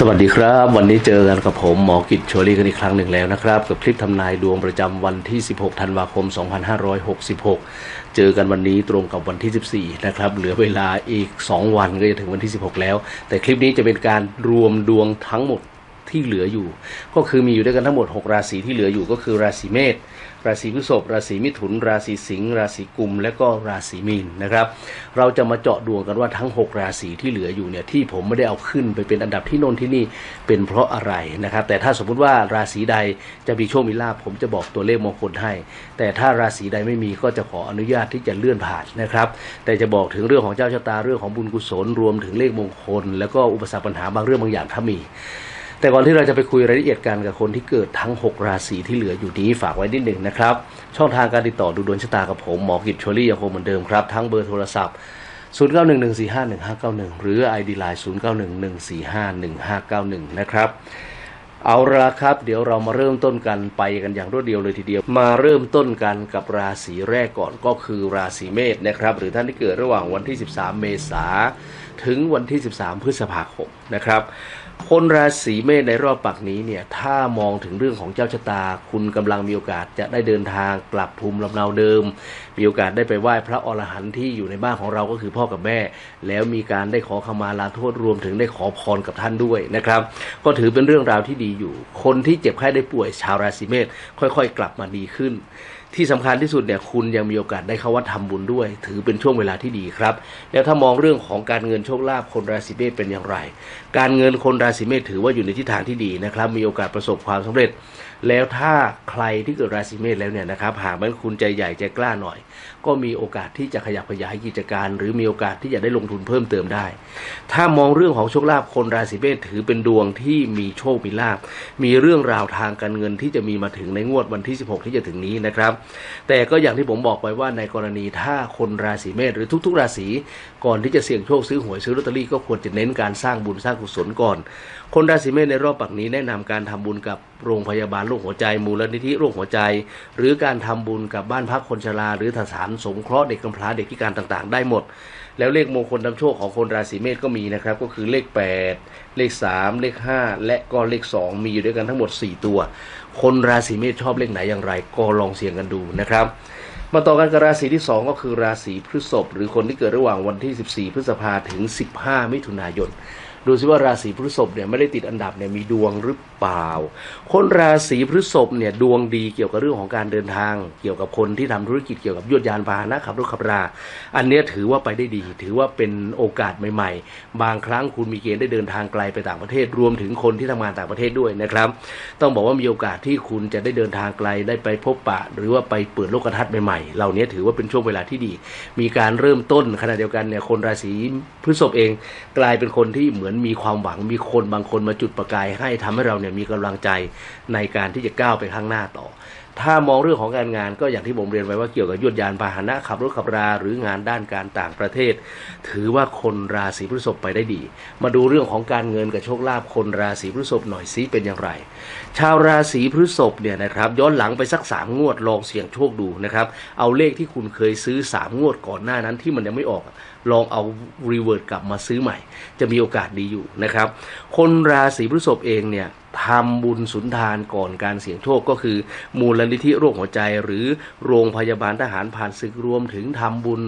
สวัสดีครับ วันนี้เจอกันกับผมหมอกิจโชลีกันอีกครั้งหนึ่งแล้วนะครับ กับคลิปทำนายดวงประจำวันที่ 16 ธันวาคม 2566 เจอกันวันนี้ตรงกับวันที่ 14 นะครับ เหลือเวลาอีก 2 วันก็จะถึงวันที่ 16 แล้ว แต่คลิปนี้จะเป็นการรวมดวงทั้งหมดที่เหลืออยู่ ก็คือมีอยู่ด้วยกันทั้งหมด 6 ราศีที่เหลืออยู่ก็คือราศีเมษ ราศีพฤษภราศีมิถุน ราศีสิงห์ราศีกุม และก็ราศีมีนนะครับ เราจะมาเจาะดวงกันว่าทั้ง 6 ราศีที่เหลืออยู่เนี่ยที่ผมไม่ได้เอาขึ้นไปเป็นอันดับที่โน่นที่นี่เป็นเพราะอะไรนะครับ แต่ถ้าสมมุติว่าราศีใดจะมีโชคมีลาภผมจะบอกตัวเลขมงคลให้ แต่ถ้าราศีใดไม่มีก็จะขออนุญาตที่จะเลื่อนผ่านนะครับ แต่จะบอกถึงเรื่องของเจ้าชะตาเรื่องของบุญกุศลรวมถึงเลขมงคล แล้วก็อุปสรรคปัญหาบางเรื่องบางอย่างถ้ามี แต่ก่อนที่เราจะไปคุยรายละเอียดกันกับคนที่เกิดทั้ง 6 ราศีที่เหลืออยู่นี้ฝากไว้นิดหนึ่งนะครับ ช่องทางการติดต่อดูดวงชะตากับผมหมอกิจโชลี่ยังคงเหมือนเดิมครับ ทั้งเบอร์โทรศัพท์ 0911451591 หรือ ID Line 0911451591 นะครับเอาละครับ เดี๋ยวเรามาเริ่มต้นกันไปกันอย่างรวดเดียวเลยทีเดียว มาเริ่มต้นกันกับราศีแรกก่อนก็คือราศีเมษนะครับ หรือท่านที่เกิดระหว่างวันที่ 13 เมษาถึงวันที่ 13 พฤษภาคมนะครับ คนราศีเมษในรอบปักนี้เนี่ย ถ้ามองถึงเรื่องของเจ้าชะตา คุณกำลังมีโอกาสจะได้เดินทางกลับภูมิลำเนาเดิม มีโอกาสได้ไปไหว้พระอรหันต์ที่อยู่ในบ้านของเราก็คือพ่อกับแม่ แล้วมีการได้ขอขมาลาโทษรวมถึงได้ขอพรกับท่านด้วยนะครับ ก็ถือเป็นเรื่องราวที่ดีอยู่ คนที่เจ็บไข้ได้ป่วยชาวราศีเมษค่อย ๆ กลับมาดีขึ้น ที่สำคัญที่สุดเนี่ยคุณยังมีโอกาสได้เข้าวัดทำบุญด้วย ถือเป็นช่วงเวลาที่ดีครับ แล้วถ้ามองเรื่องของการเงินโชคลาภคนราศีเมษเป็นอย่างไร การเงินคนราศีเมษถือว่าอยู่ในทิศทางที่ดีนะครับ มีโอกาสประสบความสำเร็จ แล้วถ้าใครที่เกิดราศีเมษแล้วเนี่ยนะครับหากแม้คุณใจใหญ่ใจกล้าหน่อย ก็มีโอกาสที่จะขยับขยายกิจการ หรือมีโอกาสที่จะได้ลงทุนเพิ่มเติมได้ ถ้ามองเรื่องของโชคลาภคนราศีเมษถือเป็นดวงที่มีโชคมีลาภมีเรื่องราวทางการเงินที่จะมีมาถึงในงวดวันที่ 16 ที่จะถึงนี้นะครับแต่ก็อย่างที่ผมบอกไปว่าในกรณีถ้าคนราศีเมษหรือทุก ๆ ราศีก่อนที่จะเสี่ยงโชคซื้อหวยซื้อลอตเตอรี่ก็ควรจะเน้นการสร้างบุญสร้างกุศลก่อน คนราศีเมษในรอบปักนี้แนะนำการทำบุญกับโรงพยาบาลโรคหัวใจมูลนิธิโรคหัวใจ หรือการทำบุญกับบ้านพักคนชราหรือสถานสงเคราะห์เด็กกำพร้าเด็กพิการต่างๆ ได้หมด แล้วเลขมงคลนำโชคของคนราศีเมษก็มีนะครับ ก็คือเลข 8 เลข 3 เลข 5 และก็เลข 2 มีอยู่ด้วยกันทั้งหมด 4 ตัว คนราศีเมษชอบเลขไหนอย่างไร ก็ลองเสี่ยงกันดูนะครับ มาต่อกันกับราศีที่ 2 ก็คือราศีพฤษภหรือคนที่เกิดระหว่างวันที่ 14 พฤษภาถึง 15 มิถุนายน ดูซิว่าราศีพฤษภเนี่ยไม่ได้ติดอันดับเนี่ยมีดวงหรือเปล่า คนราศีพฤษภเนี่ยดวงดีเกี่ยวกับเรื่องของการเดินทาง เกี่ยวกับคนที่ทำธุรกิจเกี่ยวกับยวดยานพาหนะขับรถขับรา อันเนี้ยถือว่าไปได้ดี ถือว่าเป็นโอกาสใหม่ๆ บางครั้งคุณมีเกณฑ์ได้เดินทางไกลไปต่างประเทศรวมถึงคนที่ทำงานต่างประเทศด้วยนะครับ ต้องบอกว่ามีโอกาสที่คุณจะได้เดินทางไกลได้ไปพบปะ หรือว่าไปเปิดโลกทัศน์ใหม่ๆเหล่านี้ถือว่าเป็นช่วงเวลาที่ดี มีการเริ่มต้นขณะเดียวกันเนี่ยคนราศีพฤษภเองกลายเป็นคนที่เหมือนมีความหวังมีคนบางคนมาจุดประกายให้ทำให้เราเนี่ยมีกำลังใจในการที่จะก้าวไปข้างหน้าต่อ ถ้ามองเรื่องของการงานก็อย่างที่ผมเรียนไว้ว่าเกี่ยวกับยวดยานพาหนะขับรถขับราหรืองานด้านการต่างประเทศ ถือว่าคนราศีพฤษภไปได้ดี มาดูเรื่องของการเงินกับโชคลาภคนราศีพฤษภหน่อยซิเป็นอย่างไร ชาวราศีพฤษภเนี่ยนะครับย้อนหลังไปสักสามงวดลองเสี่ยงโชคดูนะครับเอาเลขที่คุณเคยซื้อสามงวดก่อนหน้านั้นที่มันยังไม่ออก ลองเอารีเวิร์ดกลับมาซื้อใหม่ จะมีโอกาสดีอยู่นะครับ คนราศีพฤษภเองเนี่ยทำบุญสุนทานก่อนการเสี่ยงโชคก็คือ มูลนิธิโรคหัวใจหรือโรงพยาบาลทหารผ่านศึกรวมถึงทำบุญ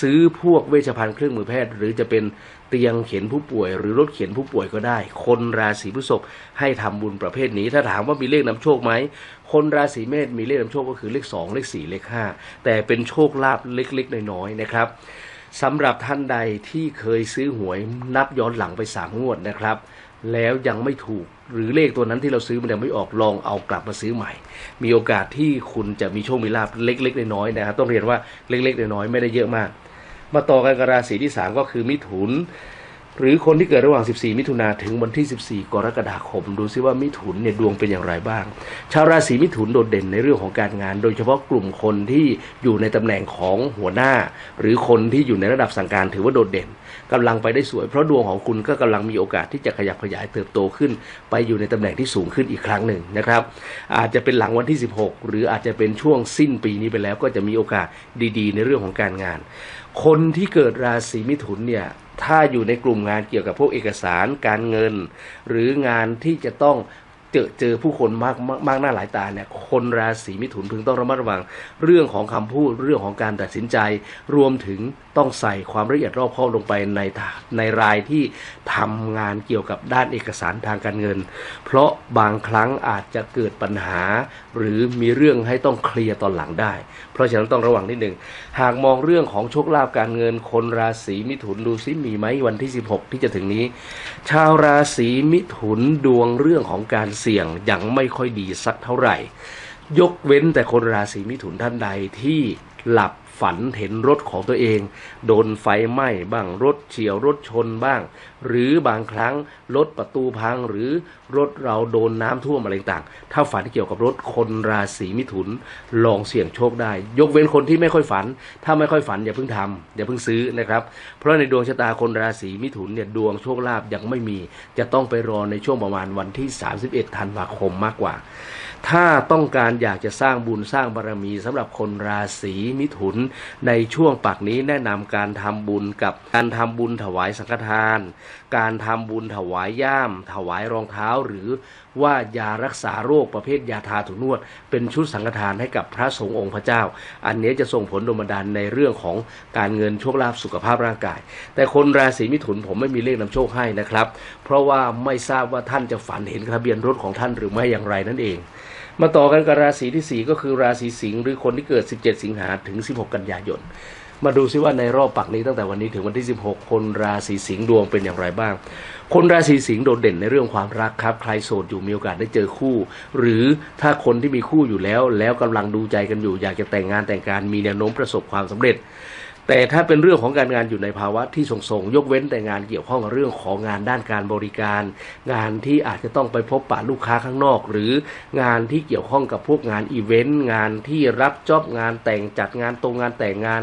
ซื้อพวกเวชภัณฑ์เครื่องมือแพทย์ หรือจะเป็นเตียงเข็นผู้ป่วย หรือรถเข็นผู้ป่วยก็ได้ คนราศีพฤษภให้ทำบุญประเภทนี้ ถ้าถามว่ามีเลขนำโชคไหมคนราศีเมษมีเลขนำโชคก็คือเลข 2 เลข 4 เลข 5 แต่เป็นโชคลาภเล็กๆน้อยๆนะครับ สำหรับท่านใดที่เคยซื้อหวยนับย้อนหลังไปสามงวดนะครับ แล้วยังไม่ถูกหรือเลขตัวนั้นที่เราซื้อมันยังไม่ออกลองเอากลับมาซื้อใหม่ มีโอกาสที่คุณจะมีโชคมีลาภเล็กๆน้อยๆนะครับต้องเรียนว่าเล็กๆน้อยๆไม่ได้เยอะมาก มาต่อกันกับราศีที่ 3 ก็คือมิถุน หรือคนที่เกิดระหว่าง 14 มิถุนาถึงวันที่ 14 กรกฎาคม ดูซิว่ามิถุนเนี่ยดวงเป็นอย่างไรบ้าง ชาวราศีมิถุนโดดเด่นในเรื่องของการงาน โดยเฉพาะกลุ่มคนที่อยู่ในตำแหน่งของหัวหน้า หรือคนที่อยู่ในระดับสั่งการถือว่าโดดเด่นกำลังไปได้สวย เพราะดวงของคุณก็กำลังมีโอกาสที่จะขยับขยายเติบโตขึ้น ไปอยู่ในตำแหน่งที่สูงขึ้นอีกครั้งหนึ่งนะครับ อาจจะเป็นหลังวันที่ 16 หรืออาจจะเป็นช่วงสิ้นปีนี้ไปแล้วก็จะมีโอกาสดี ๆ ในเรื่องของการงาน คนที่เกิดราศีมิถุนเนี่ย ถ้าอยู่ในกลุ่มงานเกี่ยวกับพวกเอกสารการเงิน หรืองานที่จะต้อง เจอเจอผู้คนมากมากมากหน้าหลายตาเนี่ยคนราศีมิถุนพึงต้องระมัดระวัง เรื่องของคำพูดเรื่องของการตัดสินใจ รวมถึงต้องใส่ความละเอียดรอบคอบลงไปในในรายที่ทำงานเกี่ยวกับด้านเอกสารทางการเงิน เพราะบางครั้งอาจจะเกิดปัญหา หรือมีเรื่องให้ต้องเคลียร์ตอนหลังได้ เพราะฉะนั้นต้องระวังนิดหนึ่งหากมองเรื่องของโชคลาภการเงิน คนราศีมิถุนดูซิมีไหมวันที่ 16 ที่จะถึงนี้ ชาวราศีมิถุนดวงเรื่องของการเสี่ยงยังไม่ค่อยดีสักเท่าไหร่ ยกเว้นแต่คนราศีมิถุนท่านใดที่หลับ ฝันเห็นรถของตัวเอง โดนไฟไหม้บ้างรถเฉียวรถชนบ้าง หรือบางครั้งรถประตูพังหรือรถเราโดนน้ำท่วมอะไรต่างถ้าฝันเกี่ยวกับรถคนราศีมิถุนลองเสี่ยงโชคได้ ยกเว้นคนที่ไม่ค่อยฝัน ถ้าไม่ค่อยฝันอย่าเพิ่งทำอย่าเพิ่งซื้อนะครับ เพราะในดวงชะตาคนราศีมิถุนเนี่ยดวงโชคลาภยังไม่มี จะต้องไปรอในช่วงประมาณวันที่ 31ธันวาคมมากกว่า ถ้าต้องการอยากจะสร้างบุญสร้างบารมีสำหรับคนราศีมิถุน ในช่วงปักนี้แนะนำการทำบุญกับการทำบุญถวายสังฆทาน การทำบุญถวายย่าม ถวายรองเท้า หรือว่ายารักษาโรคประเภทยาทาถูนวด เป็นชุดสังฆทานให้กับพระสงฆ์องค์พระเจ้า อันนี้จะส่งผลดลบันดาลในเรื่องของการเงินโชคลาภสุขภาพร่างกาย แต่คนราศีมิถุนผมไม่มีเลขนำโชคให้นะครับ เพราะว่าไม่ทราบว่าท่านจะฝันเห็นทะเบียนรถของท่านหรือไม่อย่างไรนั่นเองมาต่อกันกับราศีที่ 4 ก็คือราศีสิงห์หรือคนที่เกิด 17 สิงหาถึง 16 กันยายน มาดูซิว่าในรอบปักนี้ตั้งแต่วันนี้ถึงวันที่ 16 คนราศีสิงห์ดวงเป็นอย่างไรบ้าง คนราศีสิงห์โดดเด่นในเรื่องความรักครับ ใครโสดอยู่มีโอกาสได้เจอคู่ หรือถ้าคนที่มีคู่อยู่แล้ว แล้วกำลังดูใจกันอยู่อยากจะแต่งงานแต่งการมีแนวโน้มประสบความสำเร็จ แต่ถ้าเป็นเรื่องของการงานอยู่ในภาวะที่ส่งๆยกเว้นแต่งานเกี่ยวข้องกับเรื่องของงานด้านการบริการ งานที่อาจจะต้องไปพบปะลูกค้าข้างนอก หรืองานที่เกี่ยวข้องกับพวกงานอีเวนต์งานที่รับจ็อบงานแต่งจัดงานตรงงานแต่งงาน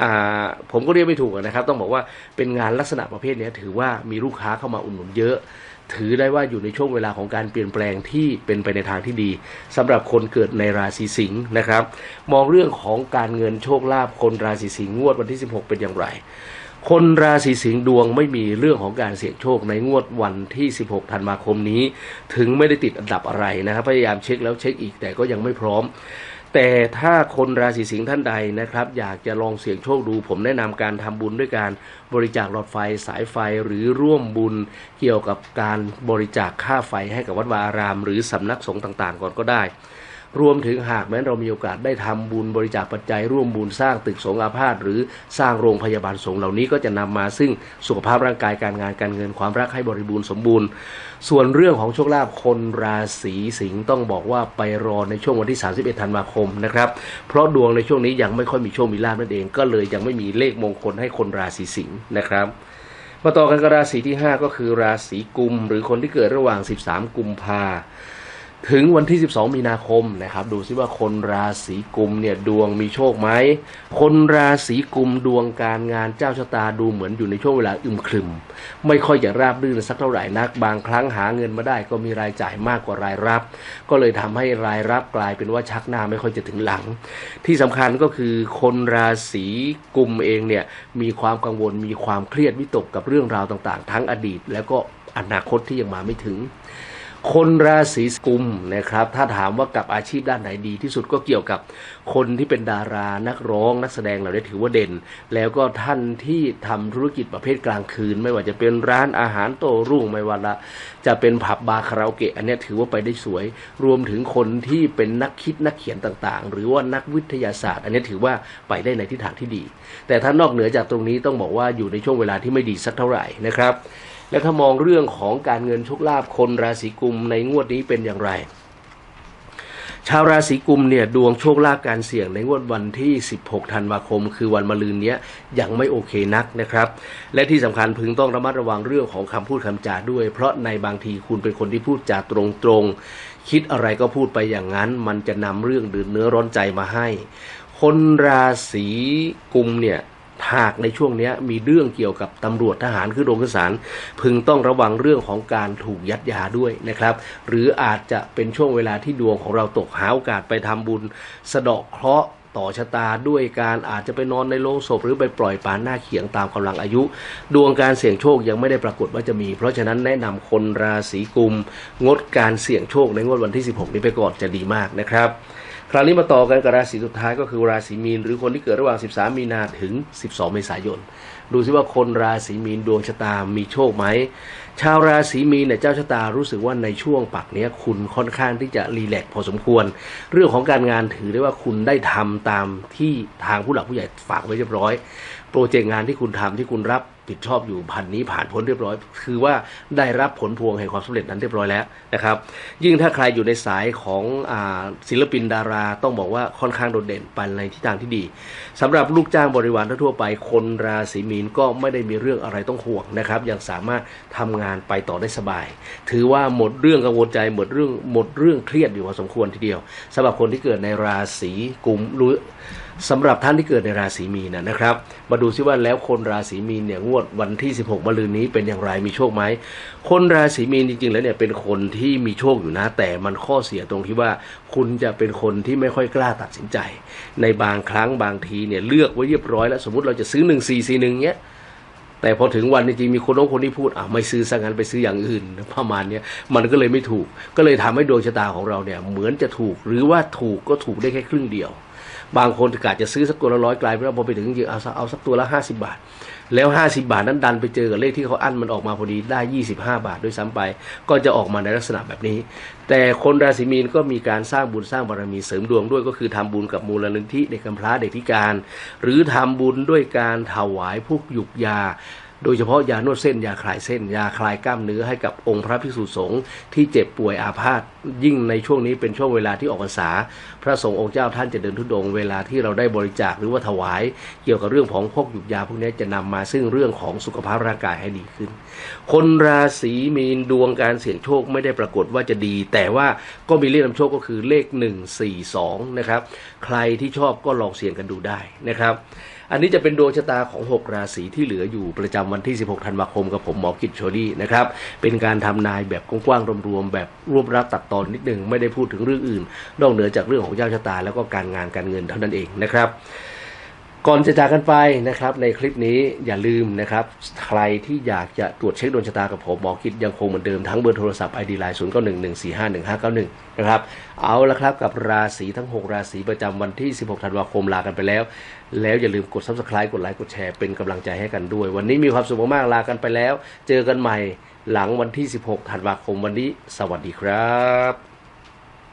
อ่าผมก็เรียกไม่ถูกนะครับ ต้องบอกว่าเป็นงานลักษณะประเภทนี้ถือว่ามีลูกค้าเข้ามาอุดหนุนเยอะ ถือได้ว่าอยู่ในช่วงเวลาของการเปลี่ยนแปลงที่เป็นไปในทางที่ดีสำหรับคนเกิดในราศีสิงห์นะครับ มองเรื่องของการเงินโชคลาภคนราศีสิงห์งวดวันที่ 16 เป็นอย่างไร คนราศีสิงห์ดวงไม่มีเรื่องของการเสี่ยงโชคในงวดวันที่ 16 ธันวาคมนี้ ถึงไม่ได้ติดอันดับอะไรนะครับพยายามเช็คแล้วเช็คอีกแต่ก็ยังไม่พร้อม แต่ถ้าคนราศีสิงห์ท่านใดนะครับ อยากจะลองเสี่ยงโชคดู ผมแนะนำการทำบุญด้วยการบริจาคหลอดไฟสายไฟหรือร่วมบุญเกี่ยวกับการบริจาคค่าไฟให้กับวัดวาอาราม หรือสำนักสงฆ์ต่างๆ ก่อนก็ได้ รวมถึงหากแม้เรามีโอกาสได้ทำบุญบริจาคปัจจัยร่วมบุญสร้างตึกสงฆ์อาพาธหรือสร้างโรงพยาบาลสงฆ์เหล่านี้ก็จะนำมาซึ่งสุขภาพร่างกายการงานการเงินความรักให้บริบูรณ์สมบูรณ์ ส่วนเรื่องของโชคลาภคนราศีสิงห์ต้องบอกว่าไปรอในช่วงวันที่ 31 ธันวาคมนะครับ เพราะดวงในช่วงนี้ยังไม่ค่อยมีโชคมีลาภนั่นเอง ก็เลยยังไม่มีเลขมงคลให้คนราศีสิงห์นะครับมาต่อกันกับราศีที่ 5 ก็คือราศีกุม หรือคนที่เกิดระหว่าง 13 กุมภา ถึงวันที่ 12 มีนาคมนะครับ ดูซิว่าคนราศีกุมเนี่ยดวงมีโชคไหม คนราศีกุมดวงการงานเจ้าชะตาดูเหมือนอยู่ในช่วงเวลาอึมครึม ไม่ค่อยจะราบรื่นสักเท่าไหร่นัก บางครั้งหาเงินมาได้ก็มีรายจ่ายมากกว่ารายรับ ก็เลยทำให้รายรับกลายเป็นว่าชักหน้าไม่ค่อยจะถึงหลัง ที่สำคัญก็คือคนราศีกุมเองเนี่ยมีความกังวลมีความเครียดวิตกกับเรื่องราวต่างๆ ทั้งอดีต แล้วก็อนาคตที่ยังมาไม่ถึง คนราศีกุมนะครับ ถ้าถามว่ากับอาชีพด้านไหนดีที่สุดก็เกี่ยวกับคนที่เป็นดารานักร้องนักแสดงเหล่านี้ถือว่าเด่น แล้วก็ท่านที่ทำธุรกิจประเภทกลางคืน ไม่ว่าจะเป็นร้านอาหารโต้รุ่งไม่ว่าละจะเป็นผับบาร์คาราโอเกะอันนี้ถือว่าไปได้สวย รวมถึงคนที่เป็นนักคิดนักเขียนต่างๆ หรือว่านักวิทยาศาสตร์ อันนี้ถือว่าไปได้ในทิศทางที่ดี แต่ถ้านอกเหนือจากตรงนี้ต้องบอกว่าอยู่ในช่วงเวลาที่ไม่ดีสักเท่าไหร่นะครับ แล้วถ้ามองเรื่องของการเงินโชคลาภคนราศีกุมในงวดนี้เป็นอย่างไร ชาวราศีกุมเนี่ยดวงโชคลาภการเสี่ยงในงวดวันที่ 16 ธันวาคม คือวันมะรืนเนี้ยยังไม่โอเคนักนะครับ และที่สำคัญพึงต้องระมัดระวังเรื่องของคำพูดคำจาด้วย เพราะในบางทีคุณเป็นคนที่พูดจาตรงๆ คิดอะไรก็พูดไปอย่างนั้น มันจะนำเรื่องดือดเนื้อร้อนใจมาให้ คนราศีกุมเนี่ย หากในช่วงนี้มีเรื่องเกี่ยวกับตำรวจทหารคือโรงขึ้นศาลพึงต้องระวังเรื่องของการถูกยัดยาด้วยนะครับ หรืออาจจะเป็นช่วงเวลาที่ดวงของเราตกหาโอกาสไปทำบุญ สะเดาะเคราะห์ต่อชะตาด้วยการอาจจะไปนอนในโรงศพหรือไปปล่อยปลาหน้าเขียงตามกำลังอายุ ดวงการเสี่ยงโชคยังไม่ได้ปรากฏว่าจะมี เพราะฉะนั้นแนะนำคนราศีกุม งดการเสี่ยงโชคในงวดวันที่ 16 นี้ไปก่อนจะดีมากนะครับ คราวนี้มาต่อกันกับราศีสุดท้ายก็คือราศีมีน หรือคนที่เกิดระหว่าง 13 มีนาถึง 12 เมษายน ดูซิว่าคนราศีมีนดวงชะตามีโชคไหม ชาวราศีมีนเนี่ยเจ้าชะตารู้สึกว่าในช่วงปักเนี้ยคุณค่อนข้างที่จะรีแลกซ์พอสมควร เรื่องของการงานถือได้ว่าคุณได้ทำตามที่ทางผู้หลักผู้ใหญ่ฝากไว้เรียบร้อย โปรเจกต์งานที่คุณทำที่คุณรับผิดชอบอยู่พันนี้ผ่านพ้นเรียบร้อย คือว่าได้รับผลพวงแห่งความสำเร็จนั้นเรียบร้อยแล้วนะครับ ยิ่งถ้าใครอยู่ในสายของอศิลปินดารา ต้องบอกว่าค่อนข้างโดดเด่นไปในทิศทางที่ดีสำหรับลูกจ้างบริวารทั่วไป คนราศีมีนก็ไม่ได้มีเรื่องอะไรต้องห่วงนะครับ ยังสามารถทำงานไปต่อได้สบาย ถือว่าหมดเรื่องกังวลใจหมดเรื่องหมดเรื่องเครียดอยู่พอสมควรทีเดียวสำหรับคนที่เกิดในราศีกุมรู้ สำหรับท่านที่เกิดในราศีมีนนะครับ มาดูซิว่าแล้วคนราศีมีนเนี่ยงวดวันที่ 16มะรืนนี้เป็นอย่างไรมีโชคไหมคนราศีมีนจริงๆ แล้วเนี่ยเป็นคนที่มีโชคอยู่นะ แต่มันข้อเสียตรงที่ว่า คุณจะเป็นคนที่ไม่ค่อยกล้าตัดสินใจ ในบางครั้งบางทีเนี่ยเลือกไว้เรียบร้อยแล้วสมมติเราจะซื้อ1 4 4 1เนี้ยแต่พอถึงวันจริงๆมีคนโน้นคนนี้พูดอะไม่ซื้อซะงั้นไปซื้ออย่างอื่นประมาณเนี้ยมันก็เลยไม่ถูก ก็เลยทำให้ดวงชะตาของเราเนี่ยเหมือนจะถูก หรือว่าถูกก็ถูกได้แค่ครึ่งเดียว บางคนกะจะซื้อสักตัวละร้อยกลายเป็นว่าพอไปถึงจริงเอาเอาสักตัวละห้าสิบาท แล้วห้าสิบาทนั้นดันไปเจอกับเลขที่เขาอั้นมันออกมาพอดีได้ยี่สิบห้าบาทด้วยซ้ำไป ก็จะออกมาในลักษณะแบบนี้ แต่คนราศีมีนก็มีการสร้างบุญสร้างบารมีเสริมดวงด้วยก็คือทำบุญกับมูลนิธิเด็กกำพร้าเด็กพิการ หรือทำบุญด้วยการถวายพวกหยุกยา โดยเฉพาะยานวดเส้นยาคลายเส้น ยาคลายกล้ามเนื้อให้กับองค์พระภิกษุสงฆ์ที่เจ็บป่วยอาพาธยิ่งในช่วงนี้เป็นช่วงเวลาที่ออกพรรษา พระสงฆ์องค์เจ้าท่านจะเดินทุดงเวลาที่เราได้บริจาคหรือว่าถวาย เกี่ยวกับเรื่องของพวกหยุกยาพวกนี้จะนำมาซึ่งเรื่องของสุขภาพร่างกายให้ดีขึ้น คนราศีมีนดวงการเสี่ยงโชคไม่ได้ปรากฏว่าจะดี แต่ว่าก็มีเลขนำโชคก็คือเลข 1 4 2นะครับใครที่ชอบก็ลองเสี่ยงกันดูได้นะครับ อันนี้จะเป็นดวงชะตาของ 6 ราศีที่เหลืออยู่ประจำวันที่ 16 ธันวาคมกับผมหมอกิจโชลี่นะครับ เป็นการทำนายแบบกว้างๆรวมๆแบบรวบรัดตัดตอนนิดนึงไม่ได้พูดถึงเรื่องอื่นนอกเหนือจากเรื่องของเจ้าชะตาแล้วก็การงานการเงินเท่านั้นเองนะครับ ก่อนจะจากกันไปนะครับ ในคลิปนี้อย่าลืมนะครับ ใครที่อยากจะตรวจเช็คดวงชะตากับผมหมอคิดยังคงเหมือนเดิมทั้งเบอร์โทรศัพท์ ID ไลน์0 9 1 1 4 5 1 5 9 1นะครับ เอาละครับกับราศีทั้ง 6 ราศีประจำวันที่ 16 ธันวาคมลากันไปแล้ว แล้วอย่าลืมกด subscribe กดไลค์กดแชร์เป็นกำลังใจให้กันด้วย วันนี้มีความสุขมากๆลากันไปแล้ว เจอกันใหม่หลังวันที่ 16 ธันวาคมวันนี้ สวัสดีครับ